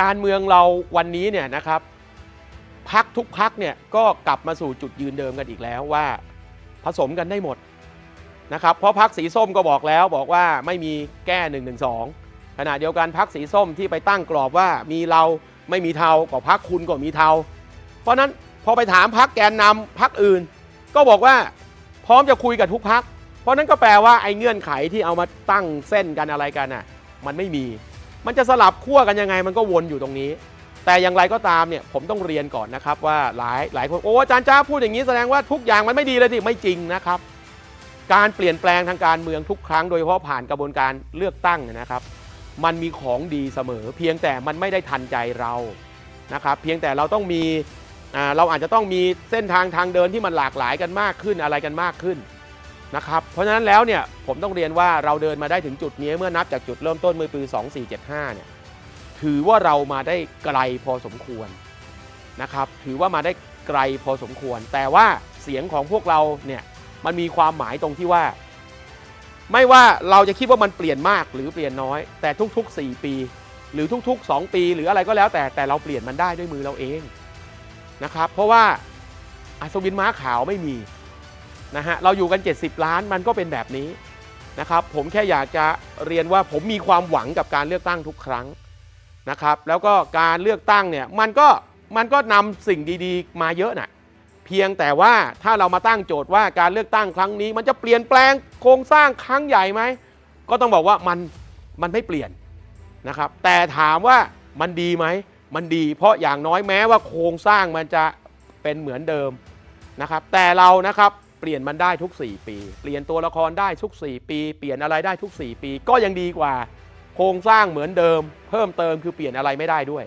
การเมืองเราวันนี้เนี่ยนะครับพักทุกพักเนี่ยก็กลับมาสู่จุดยืนเดิมกันอีกแล้วว่า ผสมกันได้หมดนะครับเพราะพักสีส้มก็บอกแล้วบอกว่าไม่มีแก้1นึขณะเดียวกันพักสีส้มที่ไปตั้งกรอบว่ามีเราไม่มีเทาก็พักคุณก็มีเทา เพราะฉะนั้นพอไปถามพักแกนนำพักอื่น ก็บอกว่าพร้อมจะคุยกับทุกพัก เพราะนั้นก็แปลว่าไอ้เงื่อนไขที่เอามาตั้งเส้นกันอะไรกันน่ะมันไม่มี มันจะสลับขั้วกันยังไงมันก็วนอยู่ตรงนี้ แต่อย่างไรก็ตามเนี่ยผมต้องเรียนก่อนนะครับว่าหลายหลายคนโอ้อาจารย์จ้าพูดอย่างนี้แสดงว่าทุกอย่างมันไม่ดีเลยสิไม่จริงนะครับ การเปลี่ยนแปลงทางการเมืองทุกครั้งโดยเฉพาะผ่านกระบวนการเลือกตั้งนะครับ มันมีของดีเสมอ เพียงแต่มันไม่ได้ทันใจเรานะครับ เพียงแต่เราต้องมีเราอาจจะต้องมีเส้นทางทางเดินที่มันหลากหลายกันมากขึ้นอะไรกันมากขึ้น นะครับเพราะฉะนั้นแล้วเนี่ยผมต้องเรียนว่าเราเดินมาได้ถึงจุดนี้เมื่อนับจากจุดเริ่มต้นเมื่อปี2475 เนี่ยถือว่าเรามาได้ไกลพอสมควรนะครับถือว่ามาได้ไกลพอสมควร แต่ว่าเสียงของพวกเราเนี่ยมันมีความหมายตรงที่ว่า ไม่ว่าเราจะคิดว่ามันเปลี่ยนมากหรือเปลี่ยนน้อย แต่ทุกๆ 4 ปี หรือทุก ๆ 2 ปี หรืออะไรก็แล้วแต่แต่เราเปลี่ยนมันได้ด้วยมือเราเองนะครับเพราะว่าอัศวินม้าขาวไม่มี นะฮะเราอยู่กัน 70 ล้านมันก็เป็นแบบนี้นะครับผมแค่อยากจะเรียนว่าผมมีความหวังกับการเลือกตั้งทุกครั้งนะครับแล้วก็การเลือกตั้งเนี่ยมันก็มันก็นำสิ่งดีๆ มาเยอะนะเพียงแต่ว่าถ้าเรามาตั้งโจทย์ว่าการเลือกตั้งครั้งนี้ มันจะเปลี่ยนแปลงโครงสร้างครั้งใหญ่ไหมก็ต้องบอกว่ามันมันไม่เปลี่ยนนะครับแต่ถามว่ามันดีไหมมันดี เพราะอย่างน้อยแม้ว่าโครงสร้างมันจะเป็นเหมือนเดิมนะครับแต่เรานะครับ เปลี่ยนมันได้ทุก 4 ปี เปลี่ยนตัวละครได้ทุก 4 ปี เปลี่ยนอะไรได้ทุก 4 ปี ก็ยังดีกว่า โครงสร้างเหมือนเดิม เพิ่มเติมคือเปลี่ยนอะไรไม่ได้ด้วย